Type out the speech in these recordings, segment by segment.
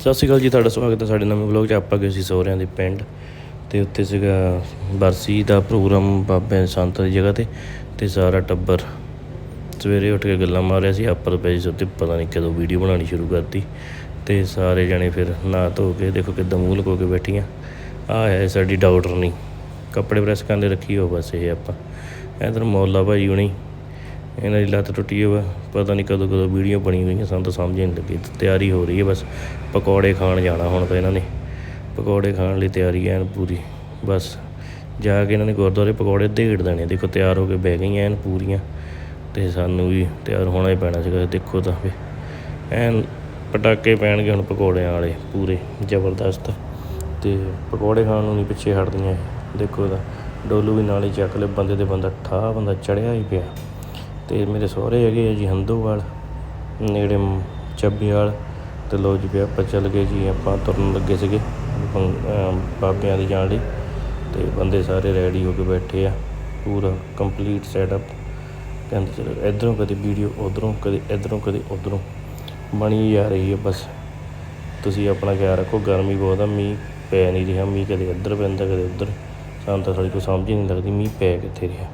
ਸਤਿ ਸ਼੍ਰੀ ਅਕਾਲ ਜੀ, ਤੁਹਾਡਾ ਸਵਾਗਤ ਹੈ ਸਾਡੇ ਨਵੇਂ ਵਲੌਗ 'ਚ। ਆਪਾਂ ਗਏ ਸੀ ਸਹੁਰਿਆਂ ਦੇ ਪਿੰਡ ਤੇ ਉੱਥੇ ਸੀਗਾ ਬਰਸੀ ਦਾ ਪ੍ਰੋਗਰਾਮ ਬਾਬੇ ਸੰਤ ਦੀ ਜਗ੍ਹਾ ਤੇ ਤੇ ਸਾਰਾ ਟੱਬਰ ਸਵੇਰੇ ਉੱਠ ਕੇ ਗੱਲਾਂ ਮਾਰਿਆ ਸੀ, ਆਪਾਂ ਪੈ ਸੀ ਸੁੱਤੇ ਪਤਾ ਨਹੀਂ ਕਦੋਂ ਵੀਡੀਓ ਬਣਾਉਣੀ ਸ਼ੁਰੂ ਕਰਤੀ ਤੇ ਸਾਰੇ ਜਣੇ ਫਿਰ ਨਹਾ ਧੋ ਕੇ ਦੇਖੋ ਕਿੱਦਾਂ ਮੂੰਹ ਲਗੋ ਕੇ ਬੈਠੀਆਂ। ਆ ਹੈ ਸਾਡੀ ਡਾਕਟਰ ਨਹੀਂ ਕੱਪੜੇ ਪ੍ਰੈਸ ਕਰਨ ਦੇ ਰੱਖੀ ਹੋ ਬਸ ਇਹ ਆਪਾਂ। ਇਧਰ ਮੌਲਾ ਭਾਈ ਹੁਣੀ ਇਹਨਾਂ ਦੀ ਲੱਤ ਟੁੱਟੀ ਹੋਇਆ ਪਤਾ ਨਹੀਂ ਕਦੋਂ ਕਦੋਂ ਵੀਡੀਓ ਬਣੀ ਹੋਈਆਂ, ਸਾਨੂੰ ਤਾਂ ਸਮਝ ਹੀ ਨਹੀਂ ਲੱਗੀ ਤਿਆਰੀ ਹੋ ਰਹੀ ਹੈ ਬਸ। ਪਕੌੜੇ ਖਾਣ ਜਾਣਾ ਹੁਣ ਤਾਂ ਇਹਨਾਂ ਨੇ। ਪਕੌੜੇ ਖਾਣ ਲਈ ਤਿਆਰੀ ਐਨ ਪੂਰੀ, ਬਸ। ਜਾ ਕੇ ਇਹਨਾਂ ਨੇ ਗੁਰਦੁਆਰੇ ਪਕੌੜੇ ਢੇੜ ਦੇਣੇ, ਦੇਖੋ ਤਿਆਰ ਹੋ ਕੇ ਬਹਿ ਗਈਆਂ ਐਨ ਪੂਰੀਆਂ, ਤੇ ਸਾਨੂੰ ਵੀ ਤਿਆਰ ਹੋਣਾ ਹੀ ਪੈਣਾ ਸੀਗਾ, ਦੇਖੋ ਤਾਂ ਵੀ ਐਨ ਪਟਾਕੇ ਪੈਣਗੇ ਹੁਣ ਪਕੌੜਿਆਂ ਵਾਲੇ, ਪੂਰੇ, ਜ਼ਬਰਦਸਤ। ਤੇ ਪਕੌੜੇ ਖਾਣ ਨੂੰ ਨਹੀਂ ਪਿੱਛੇ ਹਟਦੀਆਂ ਦੇਖੋ ਤਾਂ, ਡੋਲੂ ਵੀ ਨਾਲ ਹੀ ਚੱਕ ਲੈ ਬੰਦੇ ਤੇ ਬੰਦਾ ਠਾ ਬੰਦਾ ਚੜਿਆ ਹੀ ਪਿਆ। ਤੇ ਮੇਰੇ ਸਹੁਰੇ ਹੈਗੇ ਆ ਜੀ ਹੰਦੋਵਾਲ, ਨੇੜੇ ਮ- ਚੱਬੇਵਾਲ ਤੇ ਲੋ ਜੀ ਵੀ ਆਪਾਂ ਚੱਲ ਗਏ ਜੀ, ਆਪਾਂ ਤੁਰਨ ਲੱਗੇ ਸੀਗੇ ਬਾਬਿਆਂ ਦੇ ਜਾਣ ਲਈ ਤੇ ਬੰਦੇ ਸਾਰੇ ਰੈਡੀ ਹੋ ਕੇ ਬੈਠੇ ਆ, ਪੂਰਾ ਕੰਪਲੀਟ ਸੈਟਅਪ ਕਹਿੰਦੇ ਚਲੋ ਇਧਰੋਂ ਕਦੇ ਵੀਡੀਓ ਉਧਰੋਂ, ਕਦੇ ਇਧਰੋਂ, ਕਦੇ ਉਧਰੋਂ, ਬਣੀ ਜਾ ਰਹੀ ਹੈ ਬਸ। ਤੁਸੀਂ ਆਪਣਾ ਖਿਆਲ ਰੱਖੋ, ਗਰਮੀ ਬਹੁਤ ਆ, ਮੀਂਹ ਪੈ ਨਹੀਂ ਰਿਹਾ, ਮੀਂਹ ਕਦੇ ਇੱਧਰ ਪੈਂਦਾ, ਕਦੇ ਉੱਧਰ। ਸਾਨੂੰ ਤਾਂ ਸਾਡੀ ਕੋਈ ਸਮਝ ਹੀ ਨਹੀਂ ਲੱਗਦੀ, ਮੀਂਹ ਪੈ ਕਿੱਥੇ ਰਿਹਾ।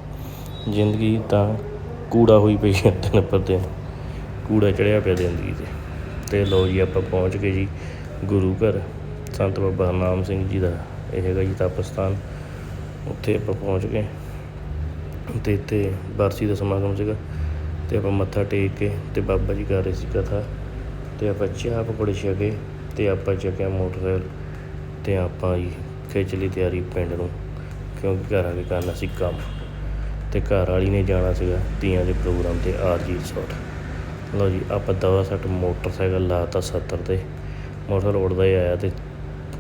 ਜ਼ਿੰਦਗੀ ਤਾਂ ਕੂੜਾ ਹੋਈ ਪਈ ਹੈ ਦਿਨ ਪਰ ਦਿਨ ਕੂੜਾ ਚੜਿਆ ਪਿਆ ਜ਼ਿੰਦਗੀ ਤੇ ਤੇ ਲੋ ਜੀ ਆਪਾਂ ਪਹੁੰਚ ਗਏ ਜੀ ਗੁਰੂ ਘਰ। ਸੰਤ ਬਾਬਾ ਨਾਮ ਸਿੰਘ ਜੀ ਦਾ ਇਹ ਹੈਗਾ ਜੀ ਤਪਸਥਾਨ। ਉੱਥੇ ਆਪਾਂ ਪਹੁੰਚ ਗਏ। ਤੇ ਇੱਥੇ ਬਰਸੀ ਦਾ ਸਮਾਗਮ ਸੀਗਾ। ਤੇ ਆਪਾਂ ਮੱਥਾ ਟੇਕ ਕੇ ਤੇ ਬਾਬਾ ਜੀ ਕਰ ਰਹੇ ਸੀ ਕਥਾ। ਤੇ ਆਪਾਂ ਚਾਹ ਪਕੌੜੇ ਛਕੇ ਤੇ ਆਪਾਂ ਚੱਕਿਆ ਮੋਟਰਸਾਈਕਲ। ਤੇ ਆਪਾਂ ਜੀ ਖਿੱਚ ਲਈ ਤਿਆਰੀ ਪਿੰਡ ਨੂੰ। ਕਿਉਂਕਿ ਘਰ ਆ ਕੇ ਕਰਨਾ ਸੀ ਕੰਮ ਤੇ ਘਰ ਵਾਲੀ ਨੇ ਜਾਣਾ ਸੀਗਾ ਤੀਆਂ ਦੇ ਪ੍ਰੋਗਰਾਮ ਤੇ ਆਰਜੀ ਰਿਸੋਰਟ ਲਓ ਜੀ, ਆਪਾਂ ਦਵਾ ਸੱਟ ਮੋਟਰਸਾਈਕਲ ਲਾਤਾ 70 ਤੇ। ਮੋਟਰ ਉੱਡਦਾ ਹੀ ਆਇਆ ਤੇ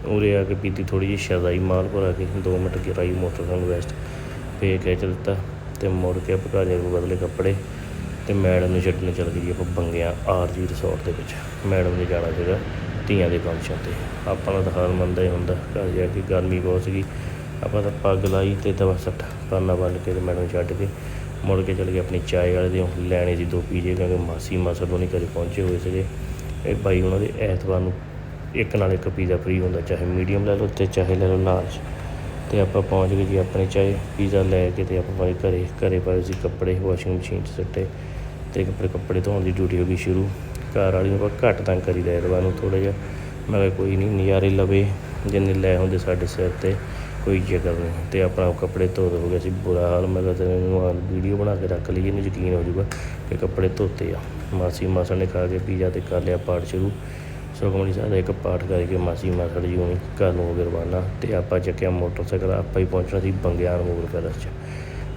ਉਰੇ ਆ ਕੇ ਪੀਤੀ ਥੋੜੀ ਜਿਹੀ ਸ਼ਦਾਈ ਮਾਲ ਭਰਾ ਕੇ 2 ਮਿੰਟ ਗਿਰਾਈ ਮੋਟਰਸਾਈਕਲ ਵੈਸਟ। ਫੇਰ ਖਿੱਚ ਦਿੱਤਾ ਤੇ ਮੁੜ ਕੇ ਆਪਾਂ ਘਰ ਜਾ ਕੇ ਬਦਲੇ ਕੱਪੜੇ ਤੇ ਮੈਡਮ ਨੂੰ ਛੱਡਣ ਚੱਲ ਗਈ ਆਪਾਂ ਬੰਗਿਆ ਆਰਜੀ ਰਿਸੋਰਟ ਦੇ ਵਿੱਚ। ਮੈਡਮ ਨੇ ਜਾਣਾ ਸੀਗਾ ਧੀਆਂ ਦੇ ਫੰਕਸ਼ਨ ਤੇ। ਆਪਾਂ ਦਾ ਤਾਂ ਹਾਲ ਮੰਦਾ ਹੀ ਹੁੰਦਾ। ਘਰ ਜਾ ਕੇ ਗਰਮੀ ਬਹੁਤ ਸੀਗੀ। ਆਪਾਂ ਤਾਂ ਪੱਗ ਲਾਈ ਤੇ ਦਵਾ ਸੱਟ ਪਾਨਾ ਬੰਨ ਕੇ ਤੇ ਮੈਡਮ ਛੱਡ ਕੇ ਮੁੜ ਕੇ ਚਲ ਗਏ ਆਪਣੀ ਚਾਏ ਵਾਲੇ ਦੇ ਲੈਣੇ ਸੀ ਦੋ ਪੀਜੇ ਕਿਉਂਕਿ ਮਾਸੀ ਮਾਸੜ ਨਹੀਂ ਘਰੇ ਪਹੁੰਚੇ ਹੋਏ ਸੀਗੇ। ਇਹ ਭਾਈ ਉਹਨਾਂ ਦੇ ਐਤਵਾਰ ਨੂੰ ਇੱਕ ਨਾਲ ਇੱਕ ਪੀਜ਼ਾ ਫ੍ਰੀ ਹੁੰਦਾ, ਚਾਹੇ ਮੀਡੀਅਮ ਲੈ ਲਓ ਤੇ ਚਾਹੇ ਲੈ ਲਓ ਲਾਰਜ ਤੇ ਆਪਾਂ ਪਹੁੰਚ ਗਏ ਜੀ ਆਪਣੇ ਚਾਹੇ, ਪੀਜ਼ਾ ਲੈ ਕੇ ਤੇ ਆਪਾਂ ਭਾਈ ਘਰੇ ਘਰੇ ਪਾਏ ਸੀ ਕੱਪੜੇ ਵਾਸ਼ਿੰਗ ਮਸ਼ੀਨ 'ਚ ਸੁੱਟੇ ਤੇ ਕੱਪੜੇ ਕੱਪੜੇ ਧੋਣ ਦੀ ਡਿਊਟੀ ਹੋ ਗਈ ਸ਼ੁਰੂ। ਘਰ ਵਾਲੀ ਨੂੰ ਆਪਾਂ ਘੱਟ ਤੰਗ ਕਰੀਦਾ ਐਤਵਾਰ ਨੂੰ ਥੋੜ੍ਹਾ ਜਿਹਾ। ਮੈਂ ਕਿਹਾ ਕੋਈ ਨਹੀਂ, ਨਜ਼ਾਰੇ ਲਵੇ, ਜਿੰਨੇ ਲੈ ਹੁੰਦੇ ਸਾਡੇ ਸਿਰ ਤੇ। ਕੋਈ ਚੱਕਰ ਨਹੀਂ। ਤੇ ਆਪਣਾ ਕੱਪੜੇ ਧੋ ਹੋ ਗਿਆ ਸੀ ਬੁਰਾ ਹਾਲ, ਮੈਂ ਕਿਹਾ ਤੈਨੂੰ ਵੀਡੀਓ ਬਣਾ ਕੇ ਰੱਖ ਲਈ, ਇਹਨੂੰ ਯਕੀਨ ਹੋ ਜਾਊਗਾ ਕਿ ਕੱਪੜੇ ਧੋਤੇ ਆ। ਮਾਸੀ ਮਾਸੜ ਨੇ ਖਾ ਕੇ ਪੀਜ਼ਾ ਤੇ ਕਰ ਲਿਆ ਪਾਠ ਸ਼ੁਰੂ। ਸੁਖਮਨੀ ਸਾਹਿਬ ਦਾ ਇੱਕ ਪਾਠ ਕਰਕੇ ਮਾਸੀ ਮਾਸੜ ਜੀ ਹੁਣੀ ਘਰ ਨੂੰ ਹੋ ਗਏ ਰਵਾਨਾ ਤੇ ਆਪਾਂ ਚੱਕਿਆ ਮੋਟਰਸਾਈਕਲ, ਆਪਾਂ ਹੀ ਪਹੁੰਚਣਾ ਸੀ ਬੰਗਿਆਨ ਮੋੜ ਪੈਲਸ 'ਚ।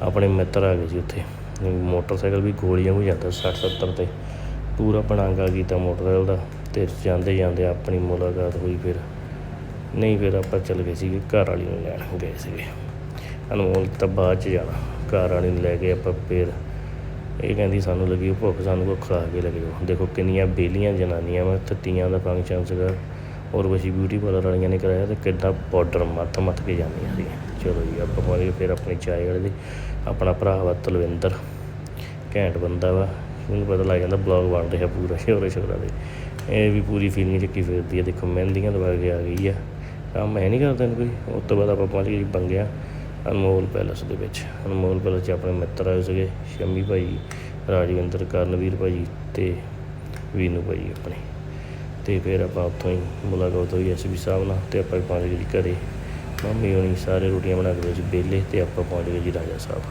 ਆਪਣੇ ਮਿੱਤਰ ਆ ਗਏ ਸੀ ਉੱਥੇ। ਮੋਟਰਸਾਈਕਲ ਵੀ ਗੋਲੀਆਂ ਵੀ ਜਾਂਦਾ 60 70 ਤੇ। ਪੂਰਾ ਬਣਾਗਾ ਕੀਤਾ ਮੋਟਰਸਾਈਕਲ ਦਾ ਤੇ ਜਾਂਦੇ ਜਾਂਦੇ ਆਪਣੀ ਮੁਲਾਕਾਤ ਹੋਈ ਫਿਰ। ਨਹੀਂ, ਫਿਰ ਆਪਾਂ ਚੱਲ ਗਏ ਸੀਗੇ, ਘਰ ਵਾਲੀ ਨੂੰ ਲੈਣ ਗਏ ਸੀਗੇ। ਅਨਮੋਲ ਤਾਂ ਬਾਅਦ ਚ ਜਾਣਾ। ਘਰ ਵਾਲੀ ਨੂੰ ਲੈ ਕੇ ਆਪਾਂ ਫਿਰ ਇਹ ਕਹਿੰਦੀ ਸਾਨੂੰ ਲੱਗੀ ਭੁੱਖ ਸਾਨੂੰ ਕੋ ਖਾ ਕੇ ਲੱਗੇ ਦੇਖੋ ਕਿੰਨੀਆਂ ਬੇਲੀਆਂ ਜਨਾਨੀਆਂ ਵਾ, ਤੱਤੀਆਂ ਦਾ ਫੰਕਸ਼ਨ ਸੀਗਾ। ਔਰ ਵਸੀ ਬਿਊਟੀ ਪਾਰਲਰ ਵਾਲੀਆਂ ਨੇ ਕਰਾਇਆ ਤੇ ਕਿੱਦਾਂ ਪਾਊਡਰ ਮੱਥ ਮੱਥ ਕੇ ਜਾਂਦੀਆਂ ਸੀ। ਚਲੋ ਜੀ, ਆਪਾਂ ਪਹੁੰਚ ਗਏ, ਫਿਰ ਆਪਣੀ ਚਾਏ ਵਾਲੇ ਦੀ। ਆਪਣਾ ਭਰਾ ਵਾ ਤਲਵਿੰਦਰ। ਘੈਂਟ ਬੰਦਾ ਵਾ। ਮੈਨੂੰ ਪਤਾ ਲੱਗ ਜਾਂਦਾ ਬਲੌਗ ਬਣ ਰਿਹਾ ਪੂਰਾ, ਸ਼ੋਰੇ ਸ਼ੋਰਾ ਦੇ ਇਹ ਵੀ ਪੂਰੀ ਫੀਲਿੰਗ ਚੱਕੀ ਫਿਰਦੀ ਹੈ ਦੇਖੋ ਮਹਿੰਦੀਆਂ ਲਵਾ ਕੇ ਆ ਗਈ ਆ। ਕੰਮ ਮੈਂ ਨਹੀਂ ਕਰਦੇ ਨੇ ਕੋਈ। ਉਸ ਤੋਂ ਬਾਅਦ ਆਪਾਂ ਪਹੁੰਚ ਗਏ ਜੀ ਬੰਗਿਆ, ਅਨਮੋਲ ਪੈਲਸ ਦੇ ਵਿੱਚ। ਅਨਮੋਲ ਪੈਲਸ 'ਚ ਆਪਣੇ ਮਿੱਤਰ ਆਏ ਸੀਗੇ, ਸ਼ੰਮੀ ਭਾਈ, ਰਾਜਵਿੰਦਰ ਕਰਨਵੀਰ ਭਾਈ ਤੇ ਵੀਨੂ ਭਾਈ ਆਪਣੇ। ਤੇ ਫਿਰ ਆਪਾਂ ਉੱਥੋਂ ਹੀ ਮੁਲਾਕਾਤ ਹੋਈ ਐਸਪੀ ਸਾਹਿਬ ਨਾਲ ਤੇ ਆਪਾਂ ਪਹੁੰਚ ਗਏ ਜੀ ਘਰੇ। ਮੰਮੀ ਹੋਣੀ ਸਾਰੇ ਰੋਟੀਆਂ ਬਣਾ ਕੇ ਜੀ ਬੇਲੇ ਤੇ ਆਪਾਂ ਪਹੁੰਚ ਗਏ ਜੀ ਰਾਜਾ ਸਾਹਿਬ।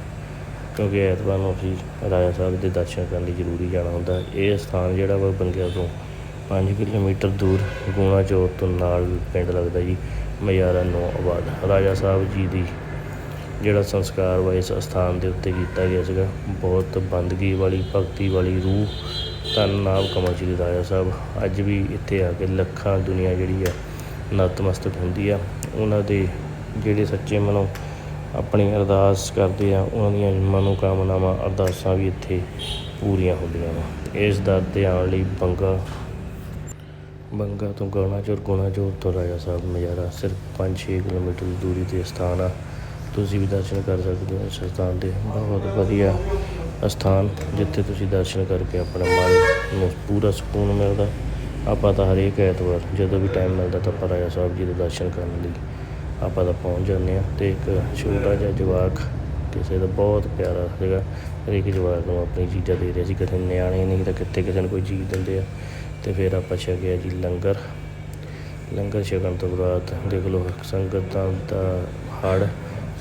ਕਿਉਂਕਿ ਐਤਵਾਰ ਨੂੰ ਅਸੀਂ ਰਾਜਾ ਸਾਹਿਬ ਦੇ ਦਰਸ਼ਨ ਕਰਨ ਲਈ ਜ਼ਰੂਰੀ ਜਾਣਾ ਹੁੰਦਾ। ਇਹ ਸਥਾਨ ਜਿਹੜਾ ਵਾ ਬੰਗਿਆ ਤੋਂ 5 ਕਿਲੋਮੀਟਰ ਦੂਰ ਗੂਣਾ ਚੌਕ ਤੋਂ ਨਾਲ ਪਿੰਡ ਲੱਗਦਾ ਜੀ ਮਜ਼ਾਰਾ ਨੋ ਆਬਾਦ। ਰਾਜਾ ਸਾਹਿਬ ਜੀ ਦੀ ਜਿਹੜਾ ਸੰਸਕਾਰ ਵਾ ਇਸ ਸਥਾਨ ਦੇ ਉੱਤੇ ਕੀਤਾ ਗਿਆ ਸੀਗਾ, ਬਹੁਤ ਬੰਦਗੀ ਵਾਲੀ, ਭਗਤੀ ਵਾਲੀ ਰੂਹ, ਧੰਨ ਨਾਮ ਕਮਲ ਸ਼੍ਰੀ ਰਾਜਾ ਸਾਹਿਬ। ਅੱਜ ਵੀ ਇੱਥੇ ਆ ਕੇ ਲੱਖਾਂ ਦੁਨੀਆ ਜਿਹੜੀ ਆ, ਨਤਮਸਤਕ ਹੁੰਦੀ ਆ। ਉਹਨਾਂ ਦੇ ਜਿਹੜੇ ਸੱਚੇ ਮਨੋਂ ਆਪਣੀ ਅਰਦਾਸ ਕਰਦੇ ਆ, ਉਹਨਾਂ ਦੀਆਂ ਮਨੋਕਾਮਨਾਵਾਂ, ਅਰਦਾਸਾਂ ਵੀ ਇੱਥੇ ਪੂਰੀਆਂ ਹੁੰਦੀਆਂ ਵਾ। ਇਸ ਦਰ ਤੇ ਆਉਣ ਲਈ ਬੰਗਾ ਬੰਗਾ ਤੋਂ ਗਾਣਾ ਚੋਰ ਗੁਣਾ ਚੋਰ ਤੋਂ ਰਾਜਾ ਸਾਹਿਬ ਨਜ਼ਾਰਾ ਸਿਰਫ 5-6 ਕਿਲੋਮੀਟਰ ਦੀ ਦੂਰੀ ਤੇ ਸਥਾਨ ਆ। ਤੁਸੀਂ ਵੀ ਦਰਸ਼ਨ ਕਰ ਸਕਦੇ ਹੋ ਇਸ ਸਥਾਨ ਦੇ। ਬਹੁਤ ਵਧੀਆ ਸਥਾਨ ਜਿੱਥੇ ਤੁਸੀਂ ਦਰਸ਼ਨ ਕਰਕੇ ਆਪਣਾ ਮਨ ਨੂੰ ਪੂਰਾ ਸਕੂਨ ਮਿਲਦਾ। ਆਪਾਂ ਤਾਂ ਹਰੇਕ ਐਤਵਾਰ ਜਦੋਂ ਵੀ ਟਾਈਮ ਮਿਲਦਾ ਤਾਂ ਆਪਾਂ ਰਾਜਾ ਸਾਹਿਬ ਜੀ ਦੇ ਦਰਸ਼ਨ ਕਰਨ ਲਈ ਆਪਾਂ ਤਾਂ ਪਹੁੰਚ ਜਾਂਦੇ ਹਾਂ ਤੇ ਇੱਕ ਛੋਟਾ ਜਿਹਾ ਜਵਾਕ, ਕਿਸੇ ਦਾ ਬਹੁਤ ਪਿਆਰਾ ਸੀਗਾ, ਹਰੇਕ ਜਵਾਕ ਨੂੰ ਆਪਣੀ ਚੀਜ਼ਾਂ ਦੇ ਰਿਹਾ ਸੀ। ਕਿਸੇ ਨਿਆਣੇ ਨਹੀਂ ਤਾਂ ਕਿੱਥੇ ਕਿਸੇ ਨੂੰ ਕੋਈ ਚੀਜ਼ ਦਿੰਦੇ ਆ। ਤੇ ਫਿਰ ਆਪਾਂ ਛਕਿਆ ਜੀ ਲੰਗਰ। ਲੰਗਰ ਛਕਣ ਤੋਂ ਬਾਅਦ ਦੇਖ ਲਓ ਸੰਗਤਾਂ ਦਾ ਹੜ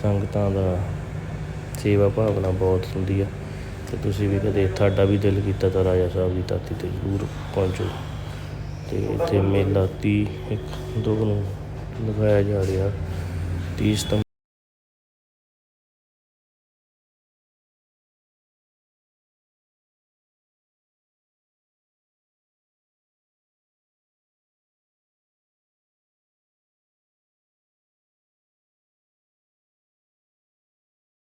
ਸੰਗਤਾਂ ਦਾ ਸੇਵਾ ਭਾਵਨਾ ਬਹੁਤ ਹੁੰਦੀ ਆ। ਤੇ ਤੁਸੀਂ ਵੀ ਕਦੇ ਤੁਹਾਡਾ ਵੀ ਦਿਲ ਕੀਤਾ ਤਾਂ ਰਾਜਾ ਸਾਹਿਬ ਦੀ ਧਰਤੀ ਤੇ ਜ਼ਰੂਰ ਪਹੁੰਚੋ। ਤੇ ਇੱਥੇ ਮੇਲਾ ਤੀਹ, ਇੱਕ ਦੋ ਨੂੰ ਲਗਾਇਆ ਜਾ ਰਿਹਾ। 30 ਸਤੰਬਰ